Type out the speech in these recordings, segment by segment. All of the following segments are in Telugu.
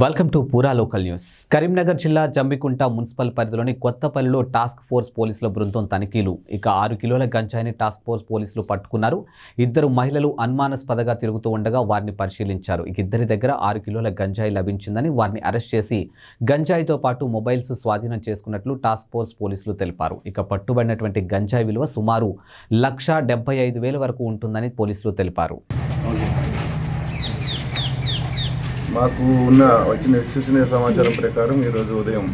Welcome to Pura local news Karimnagar జిల్లా జంబికుంట మున్సిపల్ పరిధిలోని కొత్తపల్లిలో టాస్క్ ఫోర్స్ పోలీసుల బృందం తనిఖీలు. ఇక ఆరు కిలోల గంజాయిని టాస్క్ ఫోర్స్ పోలీసులు పట్టుకున్నారు. ఇద్దరు మహిళలు అనుమానాస్పదగా తిరుగుతూ ఉండగా వారిని పరిశీలించారు. ఇక ఇద్దరి దగ్గర ఆరు కిలోల గంజాయి లభించిందని వారిని అరెస్ట్ చేసి గంజాయితో పాటు మొబైల్స్ స్వాధీనం చేసుకున్నట్లు టాస్క్ ఫోర్స్ పోలీసులు తెలిపారు. ఇక పట్టుబడినటువంటి గంజాయి విలువ సుమారు లక్ష డెబ్బై ఐదు వేల వరకు ఉంటుందని పోలీసులు తెలిపారు. మాకు ఉన్న వచ్చిన విశ్వసనీయ సమాచారం ప్రకారం ఈరోజు ఉదయం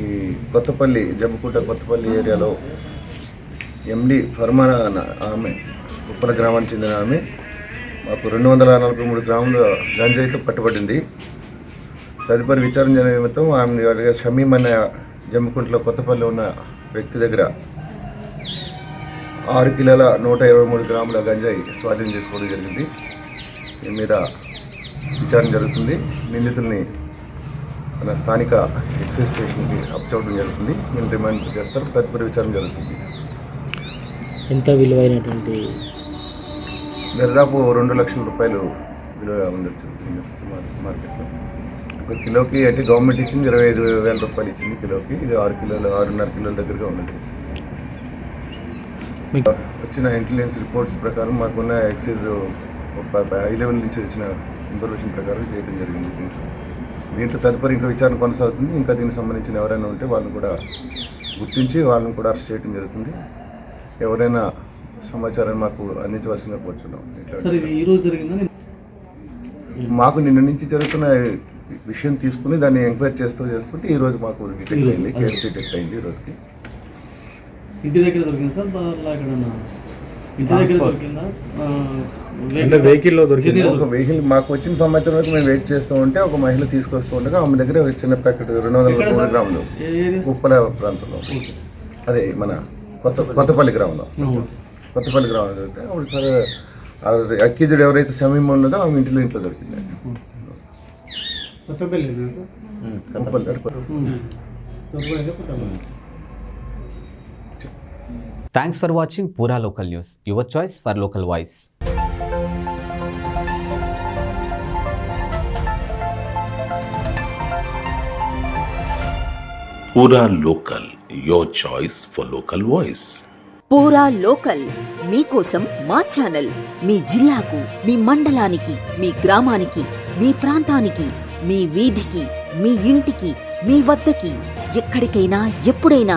ఈ కొత్తపల్లి జబ్బుకుంట కొత్తపల్లి ఏరియాలో ఎండి ఫర్మానా ఆమె ఉప్పల గ్రామానికి చెందిన ఆమె మాకు రెండు వందల నలభై మూడు గ్రాముల గంజాయితో పట్టుబడింది. తదుపరి విచారణ జరిగిన నిమిత్తం ఆమె షమీం అనే జమ్మికుంటలో కొత్తపల్లి ఉన్న వ్యక్తి దగ్గర ఆరు కిలోల నూట ఇరవై మూడు గ్రాముల గంజాయి స్వాధీనం చేసుకోవడం జరిగింది. దీని మీద విచారణ జరుగుతుంది. నిందితుల్ని మన స్థానిక ఎక్సైజ్ స్టేషన్కి అప్పచెప్పడం జరుగుతుంది. నేను రిమాండ్ చేస్తారు. తదుపరి విచారణ జరుగుతుంది. ఎంత విలువైనటువంటి దాదాపు రెండు లక్షల రూపాయలు విలువ ఉండొచ్చు మార్కెట్లో. ఒక కిలోకి అంటే గవర్నమెంట్ ఇచ్చింది ఇరవై ఐదు వేల రూపాయలు ఇచ్చింది కిలోకి. ఇది ఆరు కిలోలు ఆరున్నర కిలోల దగ్గరగా ఉన్నది మీకు వచ్చిన ఇంటెలిజెన్స్ రిపోర్ట్స్ ప్రకారం మాకున్న ఎక్సైజ్ ఒక హై లెవెల్ నుంచి వచ్చిన ఇన్ఫర్మేషన్ ప్రకారం చేయడం జరిగింది. దీంట్లో తదుపరి ఇంకా విచారణ కొనసాగుతుంది. ఇంకా దీనికి సంబంధించిన ఎవరైనా ఉంటే వాళ్ళని కూడా గుర్తించి వాళ్ళని కూడా అరెస్ట్ చేయడం జరుగుతుంది. ఎవరైనా సమాచారాన్ని మాకు అందించవలసిందిగా కోరుచున్నాం. మాకు నిన్న నుంచి జరుగుతున్న విషయం తీసుకుని దాన్ని ఎంక్వైరీ చేస్తూ చేస్తుంటే ఈ రోజు మాకు డిటెక్ట్ అయింది. కేసు డిటెక్ట్ అయింది ఈ రోజుకి. ఇంటి దగ్గర దొరికింది సార్ ఇంటి దగ్గర దొరికిందా? ఆ, అంటే వెహికల్లో దొరికిందా? ఒక వెహికల్ మాకు వచ్చిన సమాచారం వరకు మేము వెయిట్ చేస్తూ ఉంటే ఒక మహిళ తీసుకొస్తూ ఉండగా ఆమె దగ్గర ఒక చిన్న ప్యాకెట్ రెండు వందల మూడు? గ్రాములు. ఉప్పల ప్రాంతంలో. అదే మన కొత్త కొత్తపల్లి గ్రామంలో. కొత్తపల్లి గ్రామంలో దొరికితే అప్పుడు సరే అక్యూజుడు ఎవరైతే సమీపం ఉన్నదో ఆమె ఇంటిలో ఇంట్లో దొరికింది. Kothapalli um. Thanks for watching Pura local news your choice for local voice Pura Local, your choice for local voice. Pura local మీకోసం మా ఛానల్ మీ జిల్లాకు మీ మండలానికి మీ గ్రామానికి మీ ప్రాంతానికి మీ వీధికి మీ ఇంటికి మీ వద్దకి ఎక్కడికైనా ఎప్పుడైనా